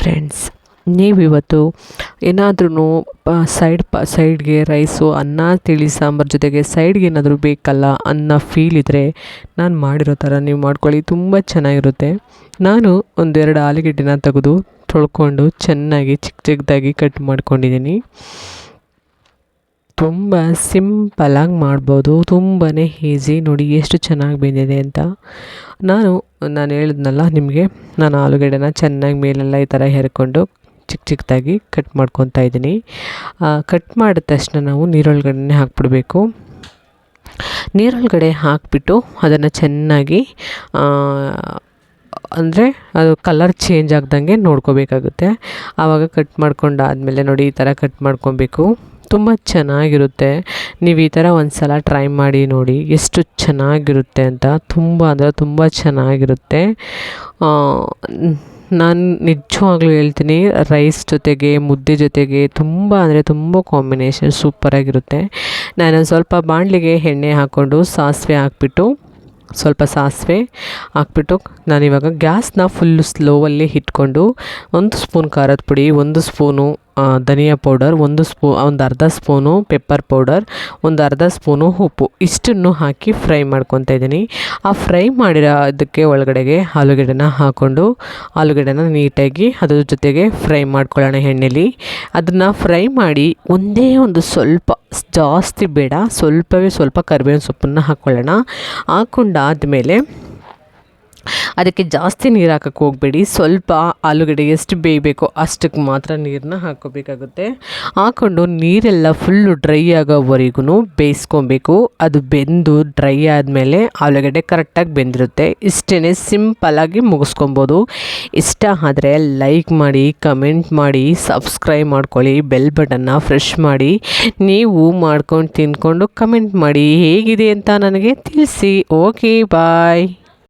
Friends ನೀವಿವತ್ತು ಏನಾದ್ರೂ side ಪ ಸೈಡ್ಗೆ ರೈಸು ಅನ್ನ, ತಿಳಿ, ಸಾಂಬಾರು ಜೊತೆಗೆ ಸೈಡ್ಗೆ ಏನಾದರೂ ಬೇಕಲ್ಲ ಅನ್ನ ಫೀಲ್ ಇದ್ದರೆ ನಾನು ಮಾಡಿರೋ ಥರ ನೀವು ಮಾಡ್ಕೊಳ್ಳಿ. ತುಂಬ ಚೆನ್ನಾಗಿರುತ್ತೆ. ನಾನು ಒಂದೆರಡು ಆಲೂಗಡ್ಡೆನ ತೆಗೆದು ತೊಳ್ಕೊಂಡು ಚೆನ್ನಾಗಿ ಚಿಕ್ಕ ಚಿಕ್ಕದಾಗಿ ಕಟ್ ಮಾಡ್ಕೊಂಡಿದ್ದೀನಿ. ತುಂಬ ಸಿಂಪಲಾಗಿ ಮಾಡ್ಬೋದು. ತುಂಬಾ ಈಸಿ. ನೋಡಿ ಎಷ್ಟು ಚೆನ್ನಾಗಿ ಬಂದಿದೆ ಅಂತ. ನಾನು ನಾನು ಹೇಳಿದ್ನಲ್ಲ ನಿಮಗೆ, ನಾನು ಆಲೂಗಡ್ಡೆನ ಚೆನ್ನಾಗಿ ಮೇಲೆಲ್ಲ ಈ ಥರ ಹೆರ್ಕೊಂಡು ಚಿಕ್ಕ ಚಿಕ್ಕದಾಗಿ ಕಟ್ ಮಾಡ್ಕೊತಾ ಇದ್ದೀನಿ. ಕಟ್ ಮಾಡಿದ ತಕ್ಷಣ ನಾವು ನೀರೊಳಗಡೆ ಹಾಕ್ಬಿಡ್ಬೇಕು. ನೀರೊಳಗಡೆ ಹಾಕಿಬಿಟ್ಟು ಅದನ್ನು ಚೆನ್ನಾಗಿ ಅಂದರೆ ಅದು ಕಲರ್ ಚೇಂಜ್ ಆಗ್ದಂಗೆ ನೋಡ್ಕೋಬೇಕಾಗುತ್ತೆ. ಆವಾಗ ಕಟ್ ಮಾಡ್ಕೊಂಡಾದಮೇಲೆ ನೋಡಿ ಈ ಥರ ಕಟ್ ಮಾಡ್ಕೊಬೇಕು. ತುಂಬ ಚೆನ್ನಾಗಿರುತ್ತೆ. ನೀವು ಈ ಥರ ಒಂದು ಸಲ ಟ್ರೈ ಮಾಡಿ ನೋಡಿ, ಎಷ್ಟು ಚೆನ್ನಾಗಿರುತ್ತೆ ಅಂತ. ತುಂಬ ಅಂದರೆ ತುಂಬ ಚೆನ್ನಾಗಿರುತ್ತೆ. ನಾನು ನಿಜವಾಗ್ಲೂ ಹೇಳ್ತೀನಿ, ರೈಸ್ ಜೊತೆಗೆ, ಮುದ್ದೆ ಜೊತೆಗೆ ತುಂಬ ಅಂದರೆ ತುಂಬ ಕಾಂಬಿನೇಷನ್ ಸೂಪರಾಗಿರುತ್ತೆ. ನಾನು ಸ್ವಲ್ಪ ಬಾಣಲಿಗೆ ಎಣ್ಣೆ ಹಾಕ್ಕೊಂಡು ಸಾಸಿವೆ ಹಾಕ್ಬಿಟ್ಟು, ಸ್ವಲ್ಪ ಸಾಸಿವೆ ಹಾಕ್ಬಿಟ್ಟು ನಾನಿವಾಗ ಗ್ಯಾಸ್ನ ಫುಲ್ಲು ಸ್ಲೋವಲ್ಲಿ ಇಟ್ಕೊಂಡು ಒಂದು ಸ್ಪೂನ್ ಖಾರದ ಪುಡಿ, ಒಂದು ಸ್ಪೂನು ಧನಿಯಾ ಪೌಡರ್ ಒಂದು ಸ್ಪೂ, ಒಂದು ಅರ್ಧ ಸ್ಪೂನು ಪೆಪ್ಪರ್ ಪೌಡರ್ ಒಂದು ಅರ್ಧ ಸ್ಪೂನು ಉಪ್ಪು. ಇಷ್ಟನ್ನು ಹಾಕಿ ಫ್ರೈ ಮಾಡ್ಕೊತಾ ಇದ್ದೀನಿ. ಆ ಫ್ರೈ ಮಾಡಿರೋ ಅದಕ್ಕೆ ಒಳಗಡೆಗೆ ಆಲೂಗಡ್ಡೆನ ಹಾಕ್ಕೊಂಡು ಆಲೂಗಡ್ಡೆನ ನೀಟಾಗಿ ಅದರ ಜೊತೆಗೆ ಫ್ರೈ ಮಾಡ್ಕೊಳ್ಳೋಣ ಎಣ್ಣೆಲಿ. ಅದನ್ನು ಫ್ರೈ ಮಾಡಿ ಒಂದೇ ಒಂದು ಸ್ವಲ್ಪ ಜಾಸ್ತಿ ಬೇಡ, ಸ್ವಲ್ಪವೇ ಸ್ವಲ್ಪ ಕರಿಬೇವಿನ ಸೊಪ್ಪನ್ನು ಹಾಕ್ಕೊಳ್ಳೋಣ. ಹಾಕ್ಕೊಂಡಾದಮೇಲೆ ಅದಕ್ಕೆ ಜಾಸ್ತಿ ನೀರು ಹಾಕಕ್ಕೆ ಹೋಗಬೇಡಿ. ಸ್ವಲ್ಪ ಆಲೂಗಡ್ಡೆ ಎಷ್ಟು ಬೇಯಬೇಕೋ ಅಷ್ಟಕ್ಕೆ ಮಾತ್ರ ನೀರನ್ನ ಹಾಕ್ಕೋಬೇಕಾಗುತ್ತೆ. ಹಾಕ್ಕೊಂಡು ನೀರೆಲ್ಲ ಫುಲ್ಲು ಡ್ರೈ ಆಗೋವರೆಗೂ ಬೇಯಿಸ್ಕೊಬೇಕು. ಅದು ಬೆಂದು ಡ್ರೈ ಆದಮೇಲೆ ಆಲೂಗಡ್ಡೆ ಕರೆಕ್ಟಾಗಿ ಬೆಂದಿರುತ್ತೆ. ಇಷ್ಟೇ ಸಿಂಪಲ್ಲಾಗಿ ಮುಗಿಸ್ಕೊಬೋದು. ಇಷ್ಟ ಆದರೆ ಲೈಕ್ ಮಾಡಿ ಕಮೆಂಟ್ ಮಾಡಿ ಸಬ್ಸ್ಕ್ರೈಬ್ ಮಾಡ್ಕೊಳ್ಳಿ ಬೆಲ್ ಬಟನ್ನ ಫ್ರೆಶ್ ಮಾಡಿ. ನೀವು ಮಾಡ್ಕೊಂಡು ತಿನ್ಕೊಂಡು ಕಮೆಂಟ್ ಮಾಡಿ. ಹೇಗಿದೆ ಅಂತ ನನಗೆ ತಿಳಿಸಿ. Okay bye